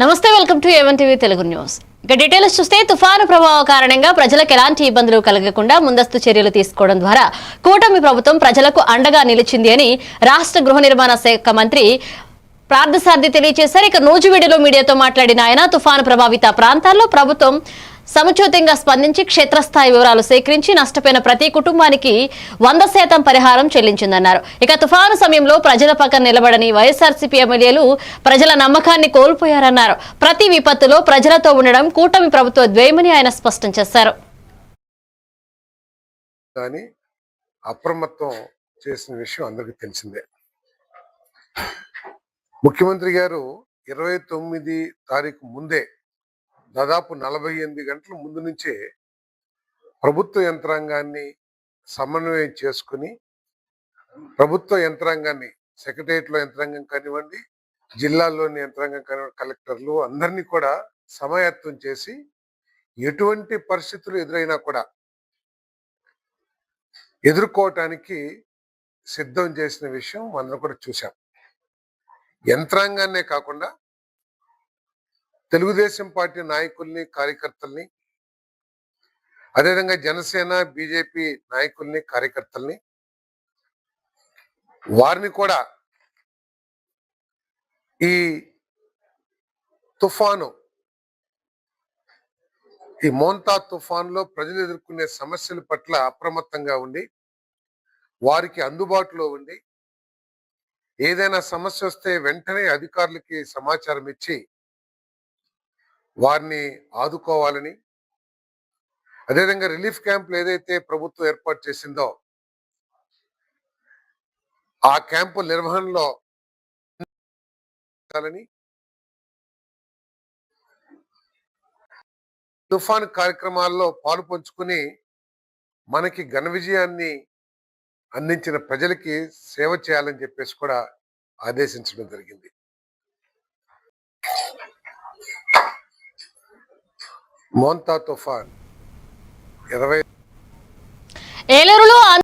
నమస్తే welcome to A one TV Telugu news. ఇక details చూస్తే తుఫాను ప్రభావం కారణంగా ప్రజలకు ఎలాంటి ఇబ్బందులు కలగకుండా ముందస్తు చర్యలు తీసుకోవడం ద్వారా కూటమి ప్రభుత్వం ప్రజలకు అండగా నిలిచింది అని రాష్ట్ర గృహ నిర్మాణ శాఖ మంత్రి పార్థసారథి తెలియజేశారు. ఇక నూజివీడులో మీడియాతో మాట్లాడిన ఆయన తుఫాను ప్రభావిత ప్రాంతాల్లో ప్రభుత్వం సముచితంగా స్పందించి క్షేత్రస్థాయి వివరాలు సేకరించి నష్టపోయిన ప్రతి కుటుంబానికి వంద శాతం పరిహారం చెల్లించిందన్నారు. ఇక తుఫాను సమయంలో ప్రజల పక్కన నిలబడని వైఎస్ఆర్సీపీ ఎమ్మెల్యేలు ప్రజల నమ్మకాన్ని కోల్పోయారన్నారు. ప్రతి విపత్తులో ప్రజలతో ఉండడం కూటమి ప్రభుత్వ ద్వేయమని ఆయన స్పష్టం చేశారు. కానీ అప్రమత్తం చేసిన విషయం అందరికీ తెలిసిందే. ముఖ్యమంత్రి గారు ఇరవై తొమ్మిది తారీఖు ముందే దాదాపు నలభై ఎనిమిది గంటల ముందు నుంచే ప్రభుత్వ యంత్రాంగాన్ని సమన్వయం చేసుకుని ప్రభుత్వ యంత్రాంగాన్ని సెక్రటరియట్లో యంత్రాంగం కానివ్వండి జిల్లాల్లోని యంత్రాంగం కానివ్వండి కలెక్టర్లు అందరినీ కూడా సమాయత్వం చేసి ఎటువంటి పరిస్థితులు ఎదురైనా కూడా ఎదుర్కోవటానికి సిద్ధం చేసిన విషయం మనం కూడా చూసాం యంత్రాంగాన్నే కాకుండా తెలుగుదేశం పార్టీ నాయకుల్ని కార్యకర్తల్ని అదేవిధంగా జనసేన బీజేపీ నాయకుల్ని కార్యకర్తల్ని వారిని కూడా ఈ తుఫాను ఈ మోంతా తుఫాన్లో ప్రజలు ఎదుర్కొనే సమస్యల పట్ల అప్రమత్తంగా ఉండి వారికి అందుబాటులో ఉండి ఏదైనా సమస్య వస్తే వెంటనే అధికారులకి సమాచారం ఇచ్చి వారిని ఆదుకోవాలని. అదేవిధంగా రిలీఫ్ క్యాంపులు ఏదైతే ప్రభుత్వం ఏర్పాటు చేసిందో ఆ క్యాంపు నిర్వహణలో తుఫాన్ కార్యక్రమాల్లో పాలు పంచుకుని మనకి ఘన విజయాన్ని అందించిన ప్రజలకి సేవ చేయాలని చెప్పేసి కూడా ఆదేశించడం జరిగింది. మోంతా తుఫాన్. ఇరవై ఏలూరులో